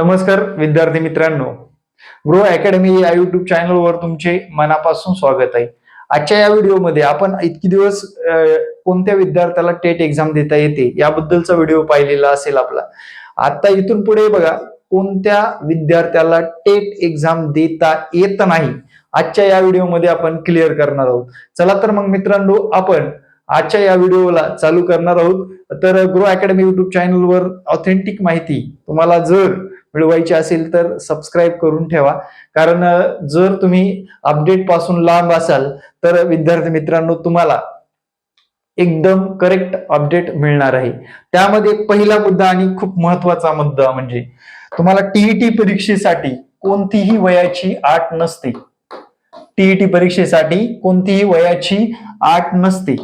नमस्कार विद्यार्थी मित्रांनो. ग्रो अकॅडमी या युट्यूब चॅनलवर तुमचे मनापासून स्वागत आहे. आजच्या या व्हिडिओमध्ये आपण इतके दिवस कोणत्या विद्यार्थ्याला टेट एक्झाम देता येते याबद्दलचा व्हिडिओ पाहिलेला असेल आपला. आता इथून पुढे बघा कोणत्या विद्यार्थ्याला टेट एक्झाम देता येत नाही आजच्या या व्हिडिओमध्ये आपण क्लिअर करणार आहोत. चला तर मग मित्रांनो आपण आजच्या या व्हिडिओला चालू करणार आहोत. तर ग्रो अकॅडमी युट्यूब चॅनलवर ऑथेंटिक माहिती तुम्हाला जर मिळवायची असेल तर सबस्क्राईब करून ठेवा. कारण जर तुम्ही अपडेटपासून लांब असाल तर विद्यार्थी मित्रांनो तुम्हाला एकदम करेक्ट अपडेट मिळणार आहे. त्यामध्ये पहिला मुद्दा आणि खूप महत्त्वाचा मुद्दा म्हणजे तुम्हाला टीईटी परीक्षेसाठी कोणतीही वयाची आट नसते. टीईटी परीक्षेसाठी कोणतीही वयाची आट नसते.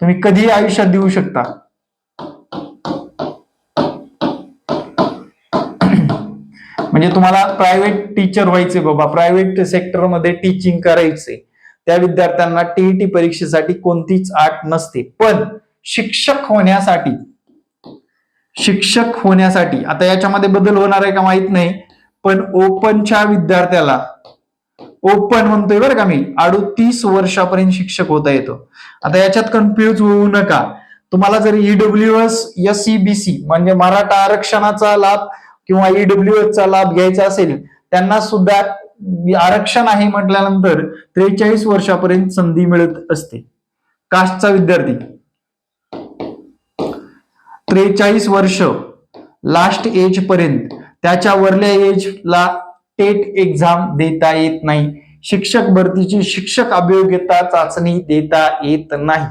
तुम्ही कधीही आयुष्यात देऊ शकता. म्हणजे तुम्हाला प्रायव्हेट टीचर व्हायचे बाबा. प्रायव्हेट सेक्टरमध्ये टीचिंग करायचे. त्या विद्यार्थ्यांना टीईटी परीक्षेसाठी कोणतीच आट नसते. पण शिक्षक होण्यासाठी शिक्षक होण्यासाठी आता याच्यामध्ये बदल होणार आहे का माहीत नाही पण ओपनच्या विद्यार्थ्याला ओपन म्हणतोय बरं का मी अडुतीस वर्षापर्यंत शिक्षक होता येतो. आता याच्यात कन्फ्युज होऊ नका. तुम्हाला जर ईडब्ल्यू एस एस सी म्हणजे मराठा आरक्षणाचा लाभ किंवा ईडब्ल्यू चा लाभ घ्यायचा असेल त्यांना सुद्धा आरक्षण आहे म्हटल्यानंतर त्रेचाळीस वर्षापर्यंत संधी मिळत असते. कास्टचा विद्यार्थी. त्रेचाळीस वर्ष लास्ट एज पर्यंत त्याच्या वरल्या एजला टेट एक्झाम देता येत नाही. शिक्षक भरतीची शिक्षक अभियोग्यता चाचणी देता येत नाही.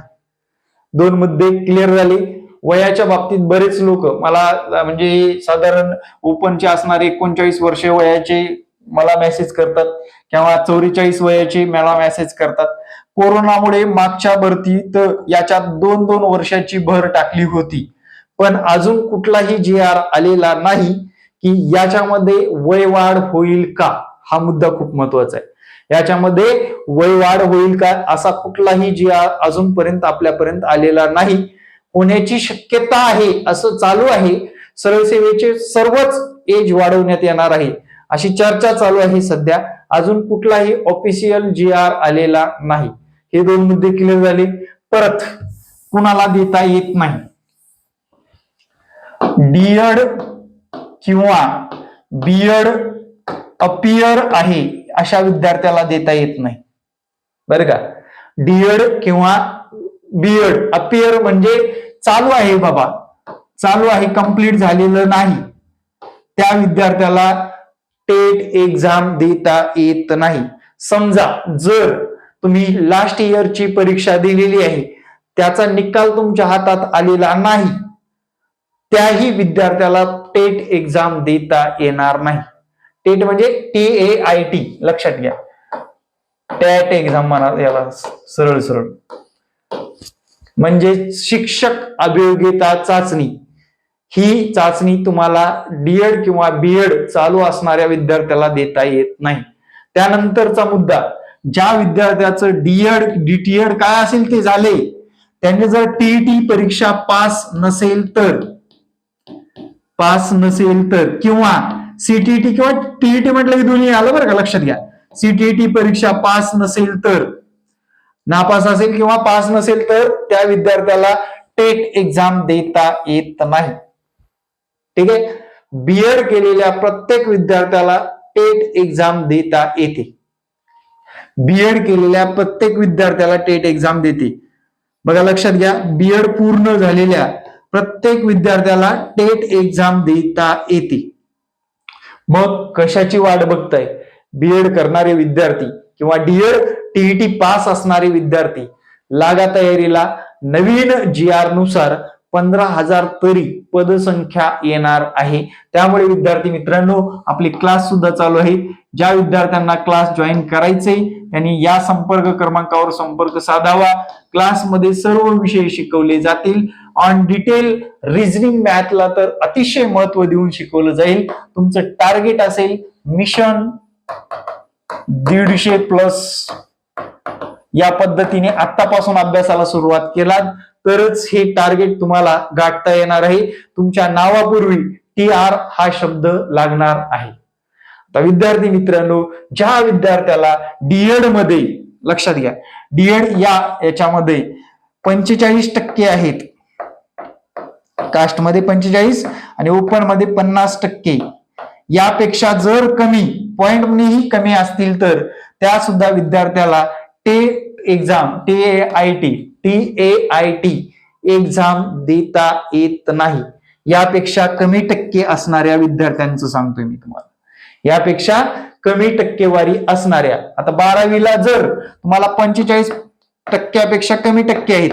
दोन मुद्दे क्लिअर झाले. वयाच्या बाबतीत बरेच लोक मला म्हणजे साधारण ओपनचे असणारे एकोणचाळीस वर्ष वयाचे मला मेसेज करतात किंवा चौवेचाळीस वयाचे मला मेसेज करतात. कोरोनामुळे मागच्या भरतीत याच्यात दोन दोन वर्षाची भर टाकली होती. पण अजून कुठलाही जी आर आलेला नाही की याच्यामध्ये वय वाढ होईल का? हा मुद्दा खूप महत्त्वाचा आहे. याच्यामध्ये वय वाढ होईल का? असा कुठलाही जी आर अजूनपर्यंत आपल्यापर्यंत आलेला नाही. होण्याची शक्यता आहे असं चालू आहे. सरळ सेवेचे सर्वच एज वाढवण्यात येणार आहे. अशी चर्चा चालू आहे सध्या. अजून कुठलाही ऑफिशियल जी आर आलेला नाही. हे दोन मुद्दे क्लिअर झाले. परत कुणाला देता येत नाही? डीएड किंवा बीएड अपियर आहे अशा विद्यार्थ्याला देता येत नाही. बरं का? डीएड किंवा बीएड अपियर म्हणजे चालू आहे बाबा. चालू आहे कंप्लीट झालेलं नाही. त्या विद्यार्थ्याला टेट एक्झाम देता येत नाही. समजा जर तुम्ही लास्ट इयरची परीक्षा दिलेली आहे त्याचा निकाल तुमच्या हातात आलेला नाही त्याही विद्यार्थ्याला टेट एक्झाम देता येणार नाही. टेट म्हणजे टी ए आय टी लक्षात घ्या. टॅट एक्झाम म्हणा याला सरळ सरळ. म्हणजे शिक्षक अभियोग्यता चाचणी. ही चाचणी तुम्हाला डीएड किंवा बीएड चालू असणाऱ्या विद्यार्थ्याला देता येत नाही. त्यानंतरचा मुद्दा ज्या विद्यार्थ्याचं डीएड डीटीएड काय असेल ते झाले. त्यांनी जर टीईटी परीक्षा पास नसेल तर पास नसेल तर किंवा सीटीटी किंवा टीईटी म्हटलं की दोन्ही आलं बरं का लक्षात घ्या. सीटीईटी परीक्षा पास नसेल तर नापास असेल किंवा पास नसेल तर त्या विद्यार्थ्याला टेट एक्झाम देता येत नाही. ठीक आहे? बीएड केलेल्या प्रत्येक विद्यार्थ्याला टेट एक्झाम देता येते. बीएड केलेल्या प्रत्येक विद्यार्थ्याला टेट एक्झाम देते. बघा लक्षात घ्या. बीएड पूर्ण झालेल्या प्रत्येक विद्यार्थ्याला टेट एक्झाम देता येते. मग कशाची वाट बघताय? बीएड करणारे विद्यार्थी किंवा डीएड टीईटी पास असणारे विद्यार्थी लागा तयारीला नवीन जी आरनुसार पंधरा हजार तरी पदसंख्या येणार आहे. त्यामुळे विद्यार्थी मित्रांनो आपली क्लास सुद्धा चालू आहे. ज्या विद्यार्थ्यांना क्लास जॉईन करायचे त्यांनी या संपर्क क्रमांकावर संपर्क साधावा. क्लासमध्ये सर्व विषय शिकवले जातील. ऑन डिटेल रिझनिंग मॅथला तर अतिशय महत्त्व देऊन शिकवलं जाईल. तुमचं टार्गेट असेल मिशन दीडशे प्लस या पद्धतीने आतापासून अभ्यासाला सुरुवात केला तरच हे टार्गेट तुम्हाला गाठता येणार आहे. तुमच्या नावापूर्वी टी आर हा शब्द लागणार आहे. आता विद्यार्थी मित्रांनो ज्या विद्यार्थ्याला डीएडमध्ये लक्षात घ्या डीएड या याच्यामध्ये पंचेचाळीस टक्के आहेत. कास्टमध्ये पंचेचाळीस आणि ओपनमध्ये पन्नास टक्के. यापेक्षा जर कमी पॉइंटनेही कमी असतील तर त्या सुद्धा विद्यार्थ्याला T exam T A I T T A I T exam देता येत नाही. यापेक्षा कमी टक्के असणाऱ्या विद्यार्थ्यांचं सांगतोय मी तुम्हाला. यापेक्षा कमी टक्केवारी असणाऱ्या आता बारावीला जर तुम्हाला पंचेचाळीस टक्क्यापेक्षा कमी टक्के आहेत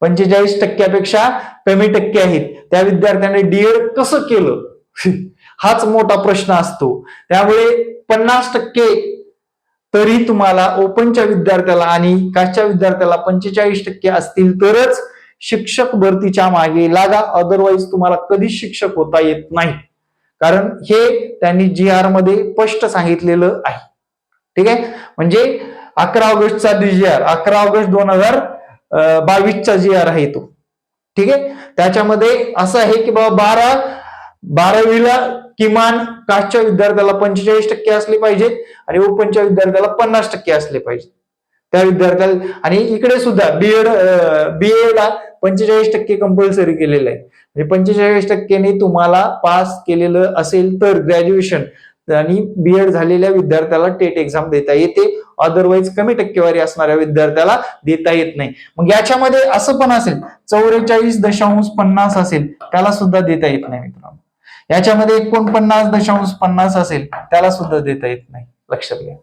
पंचेचाळीस टक्क्यापेक्षा कमी टक्के आहेत त्या विद्यार्थ्याने डीएड कसं केलं? हाच मोठा प्रश्न असतो. त्यामुळे पन्नास टक्के तरी तुम्हाला ओपनच्या विद्यार्थ्याला आणि कास्टच्या विद्यार्थ्याला पंचेचाळीस टक्के असतील तरच शिक्षक भरतीच्या मागे लागा. अदरवाईज तुम्हाला कधीच शिक्षक होता येत नाही. कारण हे त्यांनी जी आरमध्ये स्पष्ट सांगितलेलं आहे. ठीक आहे? म्हणजे अकरा ऑगस्टचा जी आर अकरा ऑगस्ट दोन हजार बावीसचा जी आर आहे तो. ठीक आहे? त्याच्यामध्ये असं आहे की बाबा बारा बारावीला किमान कास्टच्या विद्यार्थ्याला पंचेचाळीस टक्के असले पाहिजेत आणि ओपनच्या विद्यार्थ्याला पन्नास टक्के असले पाहिजेत. त्या विद्यार्थ्याला आणि इकडे सुद्धा बीएड बीए ला पंचेचाळीस टक्के कंपल्सरी केलेलं आहे. म्हणजे पंचेचाळीस टक्क्यांनी तुम्हाला पास केलेलं असेल तर ग्रॅज्युएशन आणि बीएड झालेल्या विद्यार्थ्याला टेट एक्झाम देता येते. अदरवाईज कमी टक्केवारी असणाऱ्या विद्यार्थ्याला देता येत नाही. मग याच्यामध्ये असं पण असेल चौवेचाळीस दशांश पन्नास असेल त्याला सुद्धा देता येत नाही मित्रांनो. याच्यामध्ये एकोणपन्नास दशांश पन्नास असेल त्याला सुद्धा देता येत नाही लक्षात घ्या.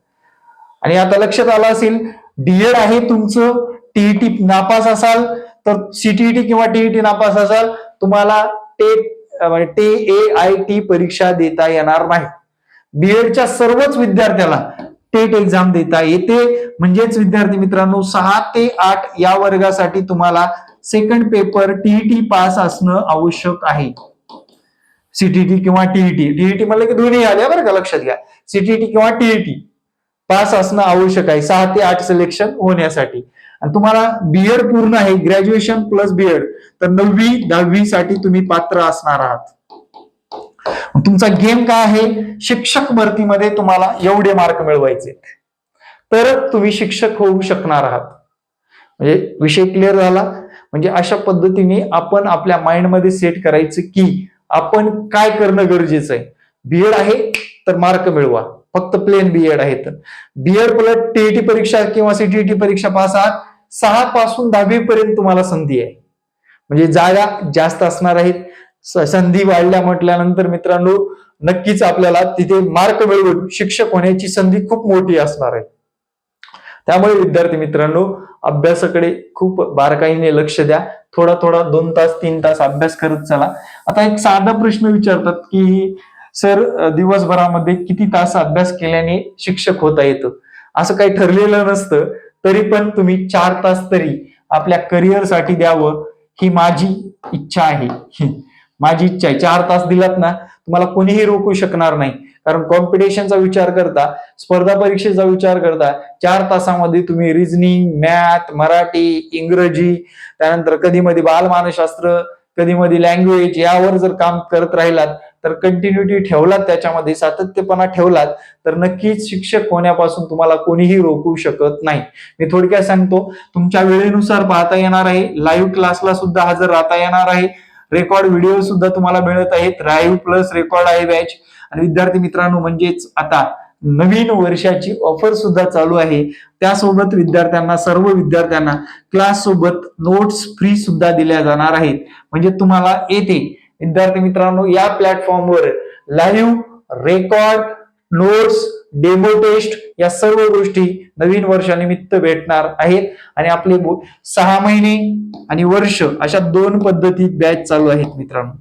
आणि आता लक्षात आलं असेल डीएड आहे तुमचं टीईटी नापास असाल तर सीटीईटी किंवा टीईटी नापास असाल तुम्हाला टेट टे ए आय टी परीक्षा देता येणार नाही. बीएडच्या सर्वच विद्यार्थ्याला टेट एक्झाम देता येते. म्हणजेच विद्यार्थी मित्रांनो सहा ते आठ या वर्गासाठी तुम्हाला सेकंड पेपर टीईटी पास असणं आवश्यक आहे. सीटीटी किंवा टीईटी टीईटी म्हणलं की दोन्ही आल्या बरं का लक्षात घ्या. सीटीटी किंवा टीईटी पास असणं आवश्यक आहे. सहा ते आठ सिलेक्शन होण्यासाठी. आणि तुम्हाला बीएड पूर्ण आहे. ग्रॅज्युएशन प्लस बीएड तर नववी दहावी साठी तुम्ही पात्र असणार आहात. तुमचा गेम काय आहे? शिक्षक भरतीमध्ये तुम्हाला एवढे मार्क मिळवायचे. तर तुम्ही शिक्षक होऊ शकणार आहात. म्हणजे विषय क्लिअर झाला. म्हणजे अशा पद्धतीने आपण आपल्या माइंडमध्ये सेट करायचं की आपण काय करणं गरजेचं आहे? बीएड आहे तर मार्क मिळवा. फक्त प्लेन बीएड आहे तर. बीएड प्लस टीईटी परीक्षा किंवा सीटीईटी परीक्षा पास आहात सहा पासून दहावी पर्यंत तुम्हाला संधी आहे. म्हणजे जागा जास्त असणार आहेत. संधी वाढल्या म्हटल्यानंतर मित्रांनो नक्कीच आपल्याला तिथे मार्क मिळवून शिक्षक होण्याची संधी खूप मोठी असणार आहे. त्यामुळे विद्यार्थी मित्रांनो अभ्यासाकडे खूप बारकाईने लक्ष द्या. थोडा थोडा दोन तास तीन तास अभ्यास करत चला. आता एक साधा प्रश्न विचारतात की सर दिवसभरामध्ये किती तास अभ्यास केल्याने शिक्षक होता येतं? असं काही ठरलेलं नसतं. तरी पण तुम्ही चार तास तरी आपल्या करिअरसाठी द्यावं ही माझी इच्छा आहे. माझी इच्छा आहे. चार तास दिलात ना तुम्हाला कोणीही रोखू शकणार नाही. कारण कॉम्पिटिशनचा विचार करता स्पर्धा परीक्षेचा विचार करता चार तासामध्ये तुम्ही रिझनिंग मॅथ मराठी इंग्रजी त्यानंतर कधी मध्ये बालमानशास्त्र कधी मध्ये लँग्वेज यावर जर काम करत राहिलात तर कंटिन्युटी ठेवलात त्याच्यामध्ये सातत्यपणा ठेवलात तर नक्कीच शिक्षक होण्यापासून तुम्हाला कोणीही रोखू शकत नाही. मी थोडक्यात सांगतो तुमच्या वेळेनुसार पाहता येणार आहे लाईव्ह क्लासला सुद्धा हजर राहता येणार आहे. रेकॉर्ड व्हिडिओ सुद्धा तुम्हाला मिळत आहेत. लाईव्ह प्लस रेकॉर्ड आहे बॅच आणि विद्यार्थी मित्रांनो म्हणजेच आता नवीन वर्षाची ऑफर सुद्धा चालू आहे. त्यासोबत विद्यार्थ्यांना सर्व विद्यार्थ्यांना क्लास सोबत नोट्स फ्री सुद्धा दिल्या जाणार आहेत. म्हणजे तुम्हाला येते. विद्यार्थी मित्रांनो या प्लॅटफॉर्मवर live record notes demo test या सर्व गोष्टी नवीन वर्षानिमित्त भेटणार आहेत. आणि आपले सहा महिने आणि वर्ष अशा दोन पद्धतीत बॅच चालू आहेत मित्रांनो.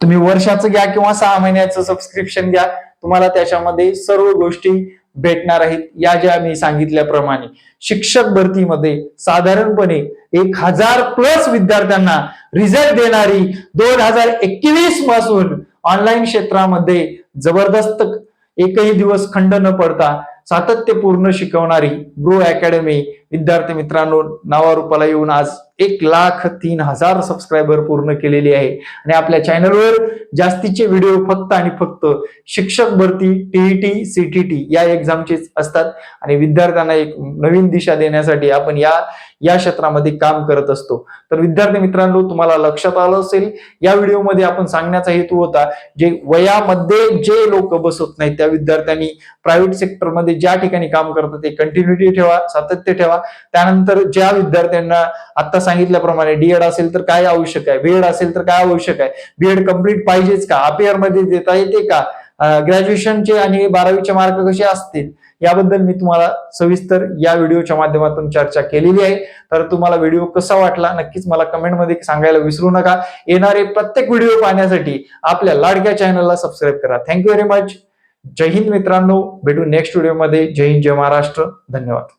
तुम्ही वर्षाचं घ्या किंवा सहा महिन्याचं सबस्क्रिप्शन घ्या. तुम्हाला त्याच्यामध्ये सर्व गोष्टी भेटणार आहेत. या ज्या मी सांगितल्याप्रमाणे शिक्षक भरतीमध्ये साधारणपणे एक हजार प्लस विद्यार्थ्यांना रिझल्ट देणारी दोन हजार एकवीसपासून ऑनलाईन क्षेत्रामध्ये जबरदस्त एकही दिवस खंड न पडता सातत्यपूर्ण शिकवणारी ब्रो अकॅडमी विद्यार्थी मित्रांनो नावारूपाला येऊन आज एक लाख तीन हजार सबस्क्रायबर पूर्ण केलेली आहे. आणि आपल्या चॅनलवर जास्तीचे व्हिडिओ फक्त आणि फक्त शिक्षक भरती टीईटी सीटीटी या एक्झामचेच असतात. आणि विद्यार्थ्यांना एक नवीन दिशा देण्यासाठी आपण या या क्षेत्रामध्ये काम करत असतो. तर विद्यार्थी मित्रांनो तुम्हाला लक्षात आलं असेल या व्हिडिओमध्ये आपण सांगण्याचा हेतू होता जे वयामध्ये जे लोक बसत नाहीत त्या विद्यार्थ्यांनी प्रायव्हेट सेक्टरमध्ये ज्या ठिकाणी काम करतात ते कंटिन्युटी ठेवा सातत्य ठेवा त्यानंतर ज्या विद्यार्थ्यांना आता सांगितल्याप्रमाणे डीएड असेल तर काय आवश्यक आहे? बीएड असेल तर काय आवश्यक आहे? बीएड कंप्लीट पाहिजेच का? अपेअरमध्ये देता येते का? ग्रॅज्युएशनचे आणि बारावीचे मार्क कसे असतील? याबद्दल मी तुम्हाला सविस्तर या व्हिडिओच्या माध्यमातून चर्चा केलेली आहे. तर तुम्हाला व्हिडिओ कसा वाटला? नक्कीच मला कमेंटमध्ये सांगायला विसरू नका. येणारे प्रत्येक व्हिडिओ पाहण्यासाठी आपल्या लाडक्या चॅनलला सबस्क्राईब करा. Thank you very much Jai Hind मित्रांनो. भेटू नेक्स्ट व्हिडिओमध्ये जय हिंद जय महाराष्ट्र. धन्यवाद.